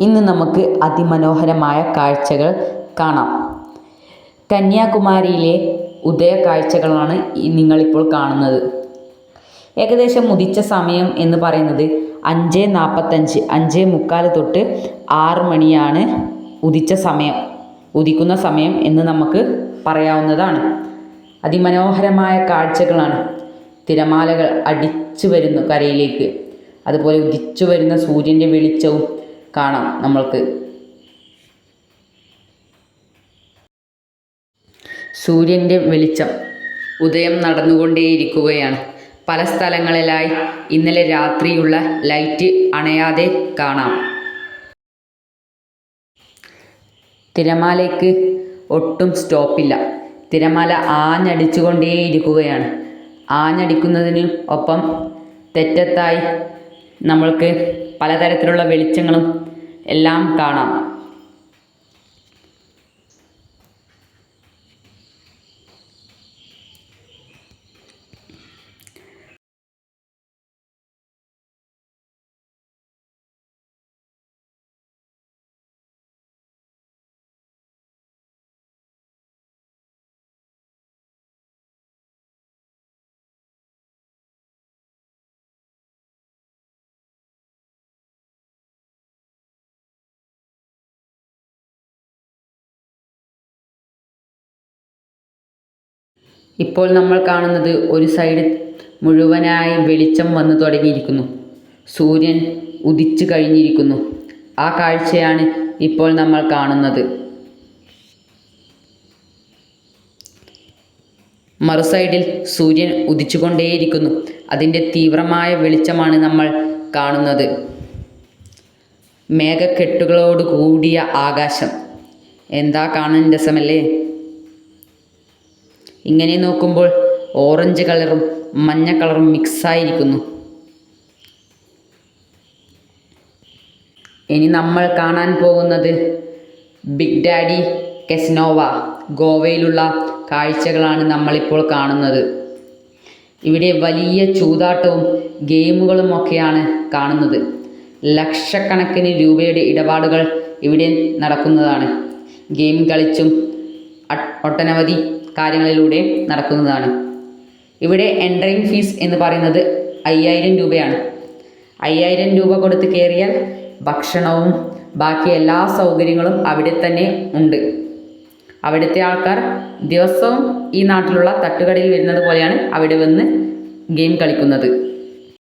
ഇന്ന് നമുക്ക് അതിമനോഹരമായ കാഴ്ചകൾ കാണാം. കന്യാകുമാരിയിലെ ഉദയ കാഴ്ചകളാണ് നിങ്ങളിപ്പോൾ കാണുന്നത്. ഏകദേശം ഉദിച്ച സമയം എന്ന് പറയുന്നത് അഞ്ച് നാൽപ്പത്തഞ്ച് അഞ്ച് മുക്കാൽ തൊട്ട് ആറ് മണിയാണ് ഉദിച്ച സമയം ഉദിക്കുന്ന സമയം എന്ന് നമുക്ക് പറയാവുന്നതാണ്. അതിമനോഹരമായ കാഴ്ചകളാണ്. തിരമാലകൾ അടിച്ചു വരുന്നു കരയിലേക്ക്. അതുപോലെ ഉദിച്ചു വരുന്ന സൂര്യന്റെ വെളിച്ചവും കാണാം നമ്മൾക്ക്. സൂര്യന്റെ വെളിച്ചം ഉദയം നടന്നുകൊണ്ടേയിരിക്കുകയാണ്. പല സ്ഥലങ്ങളിലായി ഇന്നലെ രാത്രിയുള്ള ലൈറ്റ് അണയാതെ കാണാം. തിരമാലയ്ക്ക് ഒട്ടും സ്റ്റോപ്പില്ല. തിരമാല ആഞ്ഞടിച്ചുകൊണ്ടേയിരിക്കുകയാണ്. ആഞ്ഞടിക്കുന്നതിന് ഒപ്പം തെറ്റത്തായി നമ്മൾക്ക് പലതരത്തിലുള്ള വെളിച്ചങ്ങളും എല്ലാം കാണാം. ഇപ്പോൾ നമ്മൾ കാണുന്നത് ഒരു സൈഡ് മുഴുവനായി വെളിച്ചം വന്നു തുടങ്ങിയിരിക്കുന്നു. സൂര്യൻ ഉദിച്ചു കഴിഞ്ഞിരിക്കുന്നു. ആ കാഴ്ചയാണ് ഇപ്പോൾ നമ്മൾ കാണുന്നത്. മറു സൈഡിൽ സൂര്യൻ ഉദിച്ചുകൊണ്ടേയിരിക്കുന്നു. അതിന്റെ തീവ്രമായ വെളിച്ചമാണ് നമ്മൾ കാണുന്നത്. മേഘക്കെട്ടുകളോട് കൂടിയ ആകാശം. എന്താ കാണാൻ രസമല്ലേ? ഇങ്ങനെ നോക്കുമ്പോൾ ഓറഞ്ച് കളറും മഞ്ഞ കളറും മിക്സായിരിക്കുന്നു. ഇനി നമ്മൾ കാണാൻ പോകുന്നത് ബിഗ് ഡാഡി കെസ്നോവ ഗോവയിലുള്ള കാഴ്ചകളാണ് നമ്മളിപ്പോൾ കാണുന്നത്. ഇവിടെ വലിയ ചൂതാട്ടവും ഗെയിമുകളും ഒക്കെയാണ് കാണുന്നത്. ലക്ഷക്കണക്കിന് രൂപയുടെ ഇടപാടുകൾ ഇവിടെ നടക്കുന്നതാണ്. ഗെയിം കളിച്ചും ഒട്ടനവധി കാര്യങ്ങളിലൂടെ നടക്കുന്നതാണ്. ഇവിടെ എൻട്രിങ് ഫീസ് എന്ന് പറയുന്നത് അയ്യായിരം രൂപയാണ്. അയ്യായിരം രൂപ കൊടുത്ത് കയറിയാൽ ഭക്ഷണവും ബാക്കി എല്ലാ സൗകര്യങ്ങളും അവിടെ തന്നെ ഉണ്ട്. അവിടുത്തെ ആൾക്കാർ ദിവസവും ഈ നാട്ടിലുള്ള തട്ടുകടയിൽ വരുന്നത് പോലെയാണ് അവിടെ വന്ന് ഗെയിം കളിക്കുന്നത്.